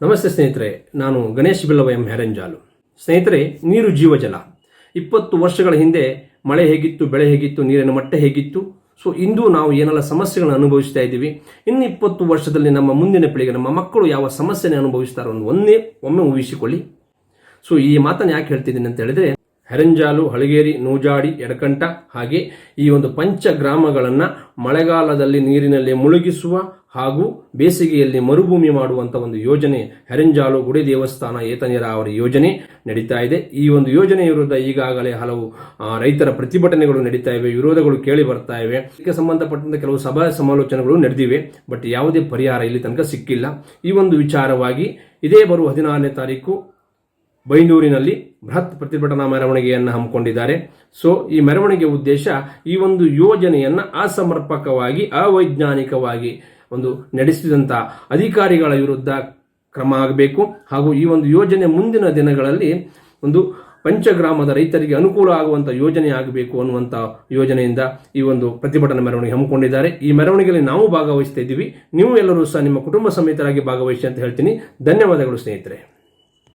ನಮಸ್ತೆ ಸ್ನೇಹಿತರೆ, ನಾನು ಗಣೇಶ್ ಬಿಲ್ಲವ ಎಂ ಹೆರಂಜಾಲು ಸ್ನೇಹಿತರೆ, ನೀರು ಜೀವಜಲ ಇಪ್ಪತ್ತು ವರ್ಷಗಳ ಹಿಂದೆ ಮಳೆ ಹೇಗಿತ್ತು, ಬೆಳೆ ಹೇಗಿತ್ತು, ನೀರಿನ ಮಟ್ಟ ಹೇಗಿತ್ತು? ಸೊ ಇಂದು ನಾವು ಏನೆಲ್ಲ ಸಮಸ್ಯೆಗಳನ್ನು ಅನುಭವಿಸ್ತಾ ಇದ್ದೀವಿ? ಇನ್ನು ಇಪ್ಪತ್ತು ವರ್ಷದಲ್ಲಿ ನಮ್ಮ ಮುಂದಿನ ಪೀಳಿಗೆ, ನಮ್ಮ ಮಕ್ಕಳು ಯಾವ ಸಮಸ್ಯೆನ ಅನುಭವಿಸ್ತಾರೋ ಅಂತ ಒಂದೇ, ಒಮ್ಮೆ ಊಹಿಸಿಕೊಳ್ಳಿ. ಸೊ ಈ ಮಾತನ್ನು ಯಾಕೆ ಹೇಳ್ತಿದ್ದೀನಿ ಅಂತ ಹೇಳಿದ್ರೆ ಹೆರಂಜಾಲು, ಹಳಗೇರಿ, ನೂಜಾಡಿ ಎಡಕಂಟ ಹಾಗೆ ಈ ಒಂದು ಪಂಚ ಗ್ರಾಮಗಳನ್ನು ಮಳೆಗಾಲದಲ್ಲಿ ನೀರಿನಲ್ಲಿ ಮುಳುಗಿಸುವ ಹಾಗೂ ಬೇಸಿಗೆಯಲ್ಲಿ ಮರುಭೂಮಿ ಮಾಡುವಂತ ಒಂದು ಯೋಜನೆ ಹೆರಂಜಾಲು ಗುಡಿ ದೇವಸ್ಥಾನ ಏತ ನೀರಾವರಿ ಯೋಜನೆ ನಡೀತಾ ಇದೆ. ಈ ಒಂದು ಯೋಜನೆ ವಿರುದ್ಧ ಈಗಾಗಲೇ ಹಲವು ರೈತರ ಪ್ರತಿಭಟನೆಗಳು ನಡೀತಾ ಇವೆ, ವಿರೋಧಗಳು ಕೇಳಿ ಬರ್ತಾ ಇವೆ. ಇದಕ್ಕೆ ಸಂಬಂಧಪಟ್ಟಂತೆ ಕೆಲವು ಸಭಾ ಸಮಾಲೋಚನೆಗಳು ನಡೆದಿವೆ, ಬಟ್ ಯಾವುದೇ ಪರಿಹಾರ ಇಲ್ಲಿ ತನಕ ಸಿಕ್ಕಿಲ್ಲ. ಈ ಒಂದು ವಿಚಾರವಾಗಿ ಇದೇ ಬರುವ ಹದಿನಾರನೇ ತಾರೀಕು ಬೈಂದೂರಿನಲ್ಲಿ ಬೃಹತ್ ಪ್ರತಿಭಟನಾ ಮೆರವಣಿಗೆಯನ್ನು ಹಮ್ಮಿಕೊಂಡಿದ್ದಾರೆ. ಸೊ ಈ ಮೆರವಣಿಗೆ ಉದ್ದೇಶ ಈ ಒಂದು ಯೋಜನೆಯನ್ನ ಅಸಮರ್ಪಕವಾಗಿ, ಅವೈಜ್ಞಾನಿಕವಾಗಿ ಒಂದು ನಡೆಸಿದಂಥ ಅಧಿಕಾರಿಗಳ ವಿರುದ್ಧ ಕ್ರಮ ಆಗಬೇಕು. ಹಾಗೂ ಈ ಒಂದು ಯೋಜನೆ ಮುಂದಿನ ದಿನಗಳಲ್ಲಿ ಒಂದು ಪಂಚಗ್ರಾಮದ ರೈತರಿಗೆ ಅನುಕೂಲ ಆಗುವಂಥ ಯೋಜನೆ ಆಗಬೇಕು ಅನ್ನುವಂಥ ಯೋಜನೆಯಿಂದ ಈ ಒಂದು ಪ್ರತಿಭಟನಾ ಮೆರವಣಿಗೆ ಹಮ್ಮಿಕೊಂಡಿದ್ದಾರೆ. ಈ ಮೆರವಣಿಗೆಯಲ್ಲಿ ನಾವು ಭಾಗವಹಿಸ್ತಾ ಇದ್ದೀವಿ. ನೀವು ಎಲ್ಲರೂ ಸಹ ನಿಮ್ಮ ಕುಟುಂಬ ಸಮೇತರಾಗಿ ಭಾಗವಹಿಸಿ ಅಂತ ಹೇಳ್ತೀನಿ. ಧನ್ಯವಾದಗಳು ಸ್ನೇಹಿತರೆ.